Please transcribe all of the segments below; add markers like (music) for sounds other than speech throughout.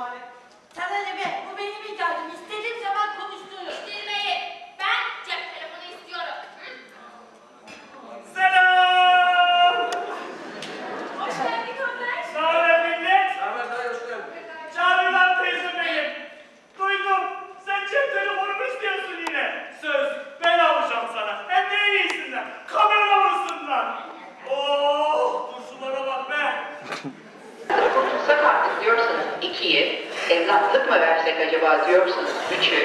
bari. Sana ne be? Bu benim icadımı. İstediğim zaman acaba diyorsunuz. Üçü.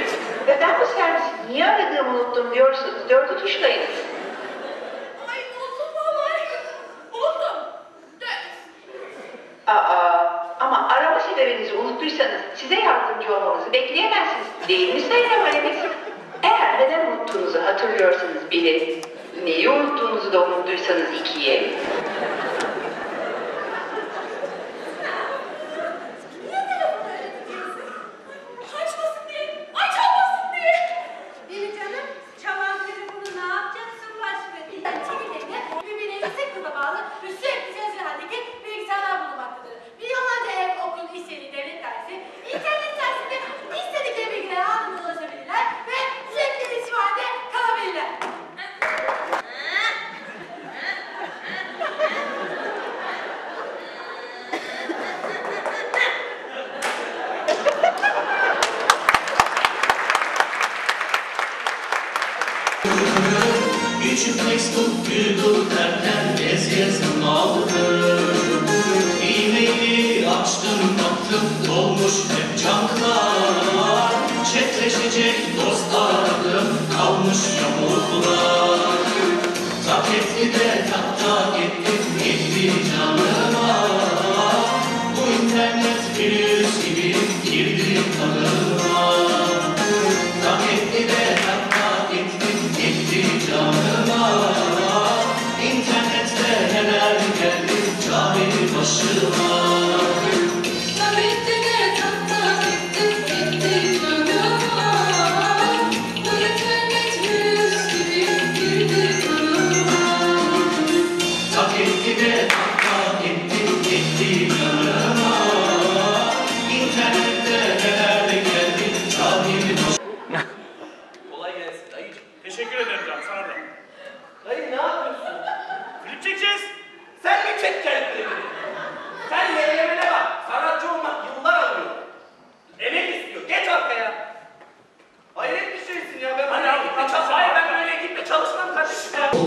Ve ben bu servisi niye aradığımı unuttum diyorsunuz. Dördü tuşlayınız. Ay unuttum vallahi. Unuttum. Aa, ama arama sebebinizi unuttuysanız size yardımcı olmamızı bekleyemezsiniz. Değil mi Sayın Emanemiz? Eğer neden unuttuğunuzu hatırlıyorsanız biri, neyi unuttuğunuzu da unuttuysanız ikiye, Üçü Facebook, Google derken gez gez aldım. E-maili açtım baktım dolmuş hep canklar Çetleşecek dost aradım kalmış yamuklar.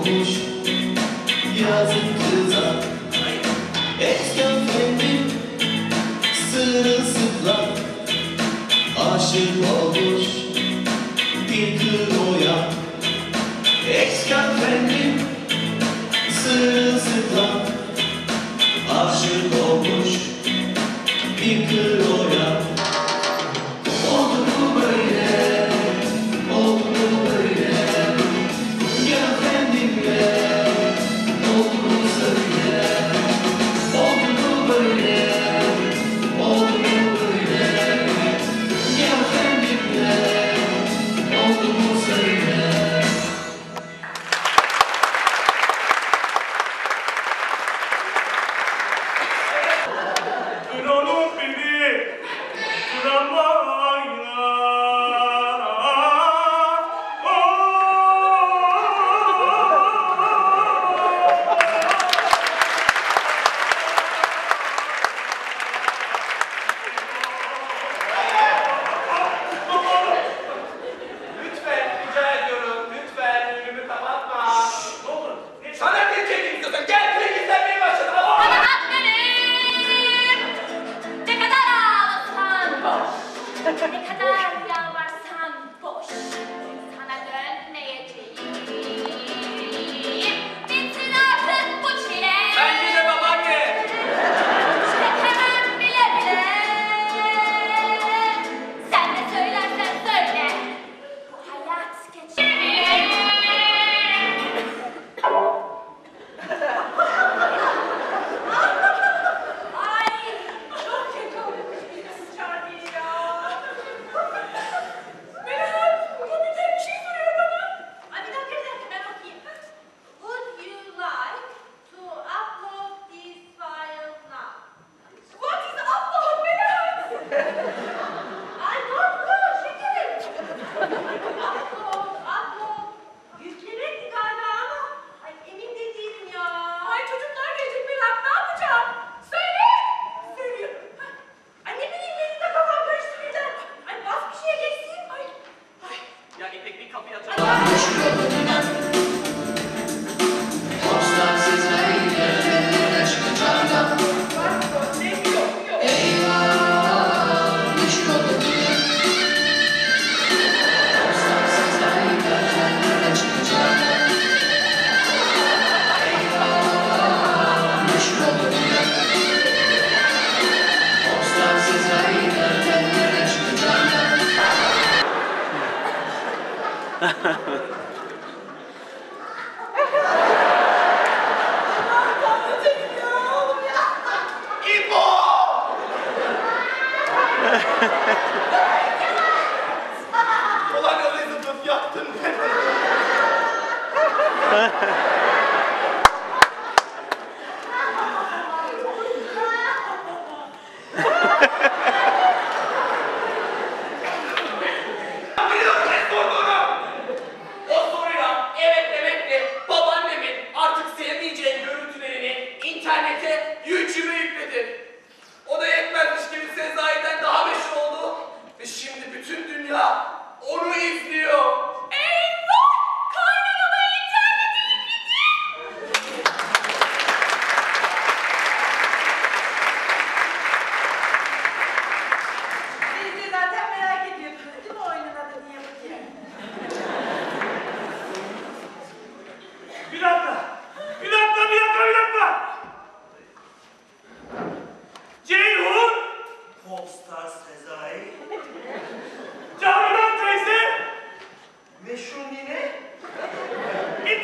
olmuş yazın kıza. Eski efendim sırılsıklam. Aşık olmuş bir kıroya Eski efendim sırılsıklam. Aşık olmuş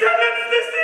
Internet-Liste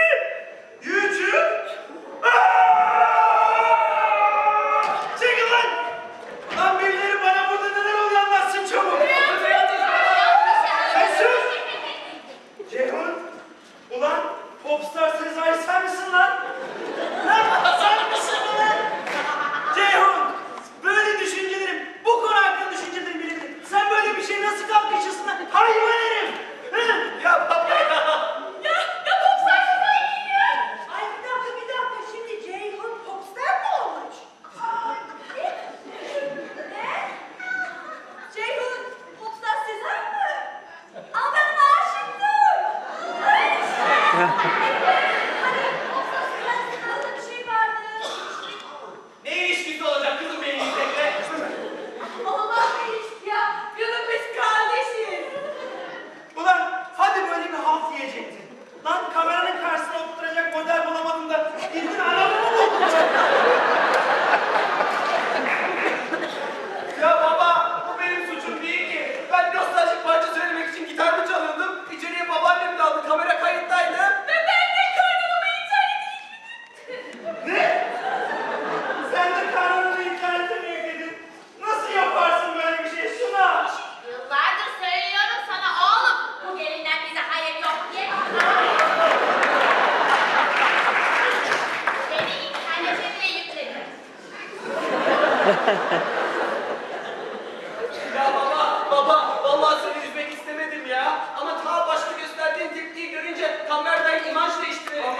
ya baba, baba, vallahi seni üzmek istemedim ya. Ama ta başka gösterdiğin tepkiyi görünce kameradan imaj değiştirelim.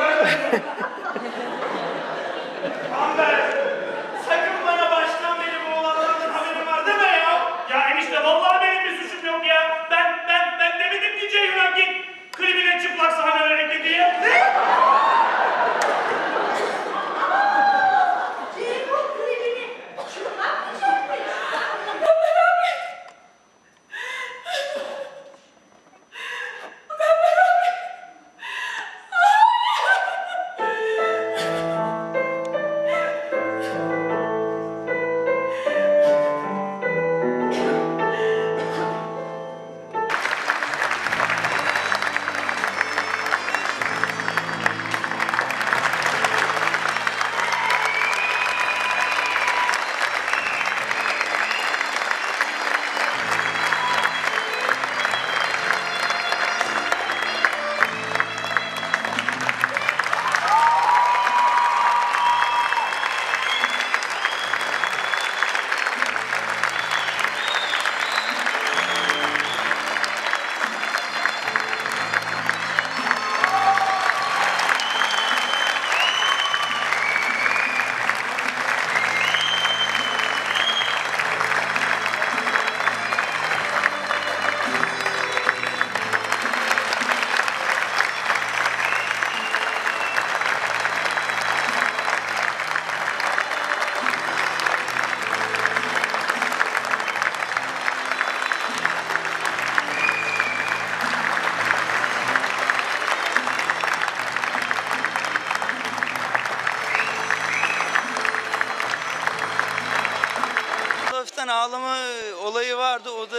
tane ağlama olayı vardı. O da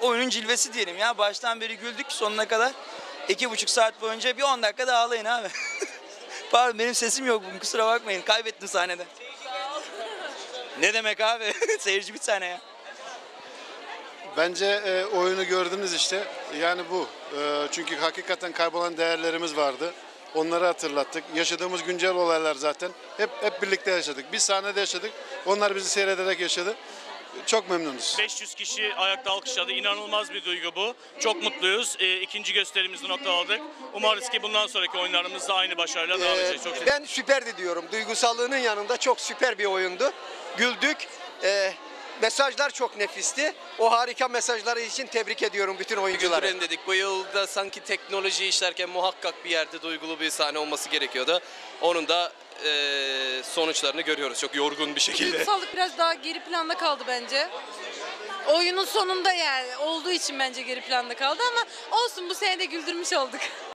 oyunun cilvesi diyelim ya. Baştan beri güldük sonuna kadar. İki buçuk saat boyunca bir on dakika da ağlayın abi. (laughs) Pardon benim sesim yok. Kusura bakmayın. Kaybettim sahnede. ne demek abi? (laughs) Seyirci bir tane ya. Bence e, oyunu gördünüz işte. Yani bu. E, çünkü hakikaten kaybolan değerlerimiz vardı. Onları hatırlattık. Yaşadığımız güncel olaylar zaten. Hep hep birlikte yaşadık. Biz sahnede yaşadık. Onlar bizi seyrederek yaşadı. Çok memnunuz. 500 kişi ayakta alkışladı. İnanılmaz bir duygu bu. Çok mutluyuz. Ee, ikinci gösterimizi noktaladık. Umarız ki bundan sonraki oyunlarımızda aynı başarıyla devam edecek. Çok Ben süperdi diyorum. Duygusallığının yanında çok süper bir oyundu. Güldük. Ee, mesajlar çok nefisti. O harika mesajları için tebrik ediyorum bütün oyuncuları. Güldürelim dedik. Bu yılda sanki teknoloji işlerken muhakkak bir yerde duygulu bir sahne olması gerekiyordu. Onun da eee, sonuçlarını görüyoruz çok yorgun bir şekilde. Duygusallık biraz daha geri planda kaldı bence. Oyunun sonunda yani olduğu için bence geri planda kaldı ama olsun bu sene de güldürmüş olduk.